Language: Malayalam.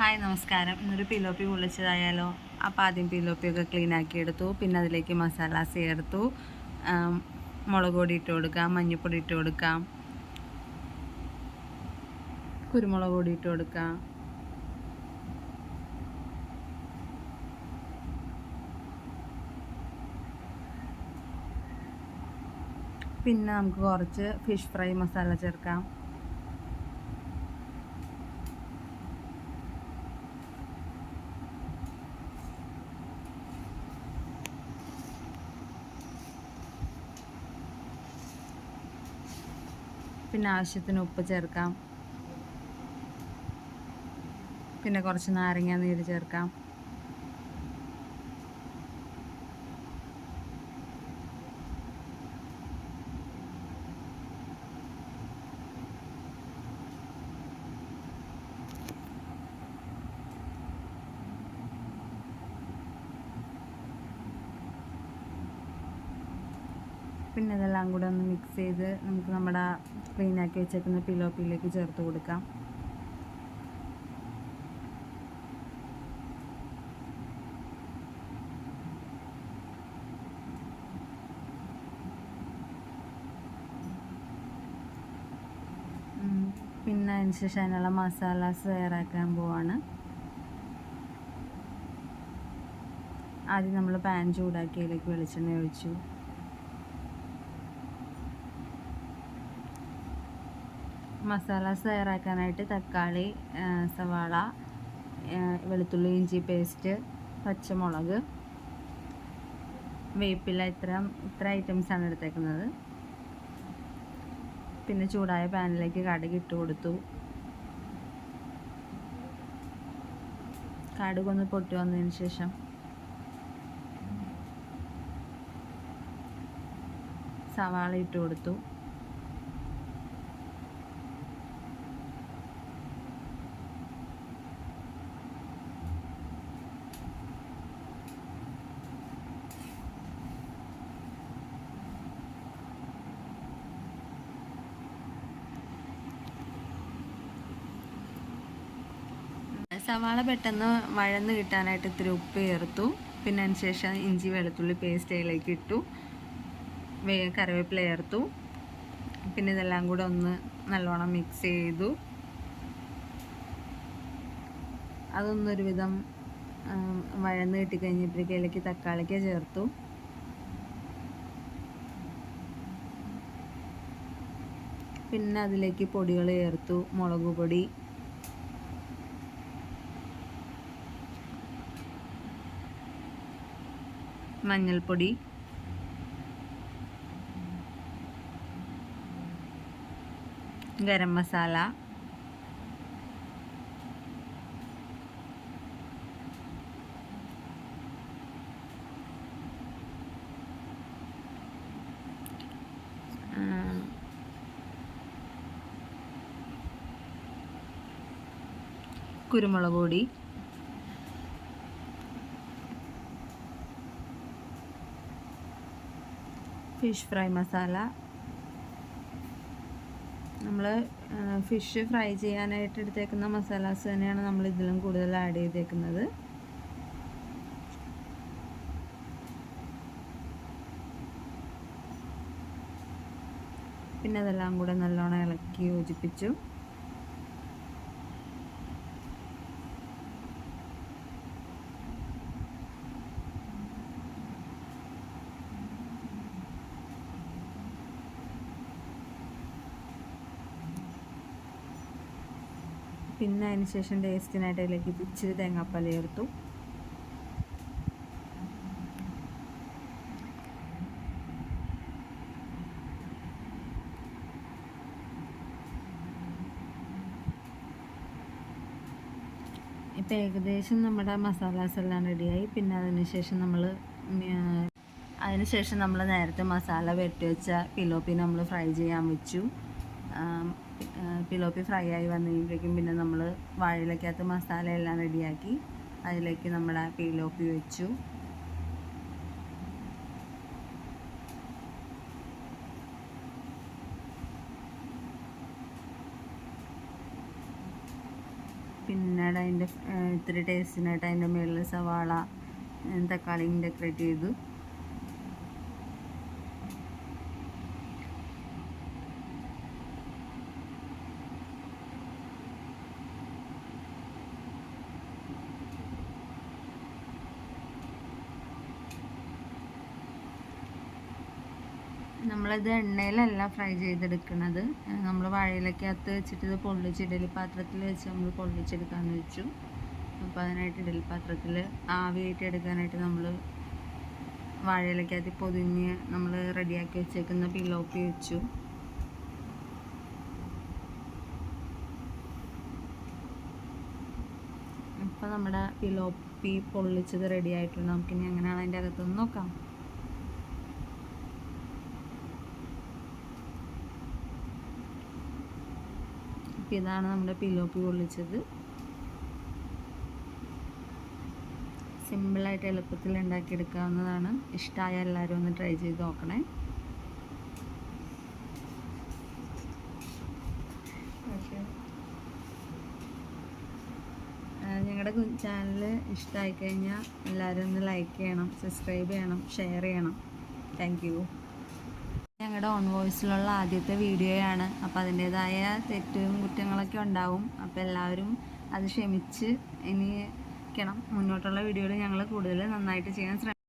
ഹായ് നമസ്കാരം. ഇന്നൊരു പിലോപ്പി പൊള്ളിച്ചതായാലോ? അപ്പോൾ ആദ്യം പിലോപ്പിയൊക്കെ ക്ലീൻ ആക്കി എടുത്തു. പിന്നെ അതിലേക്ക് മസാല ചേർത്തു. മുളക് പൊടി ഇട്ട് കൊടുക്കാം മഞ്ഞൾപ്പൊടി ഇട്ട് കൊടുക്കാം. കുരുമുളക് പൊടി ഇട്ട് കൊടുക്കാം. പിന്നെ നമുക്ക് കുറച്ച് ഫിഷ് ഫ്രൈ മസാല ചേർക്കാം. പിന്നെ ആവശ്യത്തിന് ഉപ്പ് ചേർക്കാം. പിന്നെ കുറച്ച് നാരങ്ങ നീര് ചേർക്കാം. പിന്നെ ഇതെല്ലാം കൂടെ ഒന്ന് മിക്സ് ചെയ്ത് നമുക്ക് നമ്മുടെ ക്ലീൻ ആക്കി വെച്ചേക്കുന്ന പിലോപ്പിയിലേക്ക് ചേർത്ത് കൊടുക്കാം. പിന്നെ അതിന് ശേഷം അതിനുള്ള മസാലാസ് തയ്യാറാക്കാൻ പോവാണ്. ആദ്യം നമ്മൾ പാൻ ചൂടാക്കിയതിലേക്ക് വെളിച്ചെണ്ണ ഒഴിച്ചു. മസാലാസ് തയ്യാറാക്കാനായിട്ട് തക്കാളി സവാള വെളുത്തുള്ളി ഇഞ്ചി പേസ്റ്റ് പച്ചമുളക് വേപ്പില ഇത്ര ഇത്ര ഐറ്റംസാണ് എടുത്തേക്കുന്നത്. പിന്നെ ചൂടായ പാനിലേക്ക് കടുക് ഇട്ട് കൊടുത്തു. കടുകൊന്ന് പൊട്ടി വന്നതിന് ശേഷം സവാള ഇട്ട് കൊടുത്തു. സവാള പെട്ടെന്ന് വഴന്ന് കിട്ടാനായിട്ട് ഇത്തിരി ഉപ്പ് ചേർത്തു. പിന്നെ അതിന് ശേഷം ഇഞ്ചി വെളുത്തുള്ളി പേസ്റ്റ് അതിലേക്ക് ഇട്ടു. വേ കറിവേപ്പില ചേർത്തു. പിന്നെ ഇതെല്ലാം കൂടെ ഒന്ന് നല്ലോണം മിക്സ് ചെയ്തു. അതൊന്നൊരുവിധം വിധം വഴന്ന് കിട്ടിക്കഴിഞ്ഞപ്പോഴേക്കും അതിലേക്ക് തക്കാളിക്ക ചേർത്തു. പിന്നെ അതിലേക്ക് പൊടികൾ ചേർത്തു. മുളക് പൊടി മഞ്ഞൾപ്പൊടി. ഗരം മസാല. കുരുമുളക് പൊടി. Fish fry masala. നമ്മൾ ഫിഷ് ഫ്രൈ ചെയ്യാനായിട്ട് എടുത്തേക്കുന്ന മസാലാസ് തന്നെയാണ് നമ്മൾ ഇതിലും കൂടുതൽ ആഡ് ചെയ്തേക്കുന്നത്. പിന്നെ അതെല്ലാം കൂടെ നല്ലോണം ഇളക്കി യോജിപ്പിച്ചു. പിന്നെ അതിന് ശേഷം ടേസ്റ്റിനായിട്ട് അതിലേക്ക് ഇച്ചിരി തേങ്ങാപ്പാൽ ചേർത്തു. ഇപ്പം ഏകദേശം നമ്മുടെ മസാലാസ് എല്ലാം റെഡിയായി. പിന്നെ അതിന് ശേഷം നമ്മൾ അതിന് ശേഷം നമ്മൾ നേരത്തെ മസാല വെട്ടി വെച്ച പിലോപ്പി നമ്മൾ ഫ്രൈ ചെയ്യാൻ വെച്ചു. പിലോപ്പി ഫ്രൈ ആയി വന്നു കഴിയുമ്പോഴേക്കും പിന്നെ നമ്മൾ വാഴയിലക്കകത്ത് മസാല എല്ലാം റെഡിയാക്കി അതിലേക്ക് നമ്മുടെ പിലോപ്പി വെച്ചു. പിന്നെ പിന്നീട് അതിന്റെ ഇത്തിരി ടേസ്റ്റിനായിട്ട് അതിന്റെ മേളിൽ സവാള തക്കാളിയും ഡെക്കറേറ്റ് ചെയ്തു. നമ്മളിത് എണ്ണയിലല്ല ഫ്രൈ ചെയ്തെടുക്കുന്നത് നമ്മൾ വാഴയിലക്കകത്ത് വെച്ചിട്ട് ഇത് പൊള്ളിച്ച് പാത്രത്തിൽ വെച്ച് നമ്മൾ പൊള്ളിച്ചെടുക്കാമെന്ന് വെച്ചു. അപ്പോൾ അതിനായിട്ട് ഇഡലി പാത്രത്തിൽ ആവിയായിട്ട് എടുക്കാനായിട്ട് നമ്മൾ വാഴയിലക്കകത്ത് പൊതിഞ്ഞ് നമ്മൾ റെഡിയാക്കി വെച്ചേക്കുന്ന പിലോപ്പി വെച്ചു. ഇപ്പോൾ നമ്മുടെ പിലോപ്പി പൊള്ളിച്ചത് റെഡി ആയിട്ടുണ്ട്. നമുക്കിനി എങ്ങനെയാണ് അതിന്റെ അകത്തൊന്ന് നോക്കാം. ഇതാണ് നമ്മുടെ പിലോപ്പി പൊള്ളിച്ചത്. സിമ്പിളായിട്ട് എളുപ്പത്തിൽ ഉണ്ടാക്കിയെടുക്കാവുന്നതാണ്. ഇഷ്ടമായ എല്ലാവരും ഒന്ന് ട്രൈ ചെയ്ത് നോക്കണേ. ഞങ്ങളുടെ ചാനൽ ഇഷ്ടമായി കഴിഞ്ഞാൽ എല്ലാവരും ഒന്ന് ലൈക്ക് ചെയ്യണം സബ്സ്ക്രൈബ് ചെയ്യണം ഷെയർ ചെയ്യണം. താങ്ക് ഞങ്ങളുടെ ഓൺ വോയിസിലുള്ള ആദ്യത്തെ വീഡിയോയാണ്. അപ്പോൾ അതിന്റേതായ തെറ്റും കുറ്റങ്ങളൊക്കെ ഉണ്ടാവും. അപ്പോൾ എല്ലാവരും അത് ക്ഷമിച്ച് ഇനി ക്കണം. മുന്നോട്ടുള്ള വീഡിയോയിൽ ഞങ്ങൾ കൂടുതൽ നന്നായിട്ട് ചെയ്യാൻ ശ്രമിക്കും.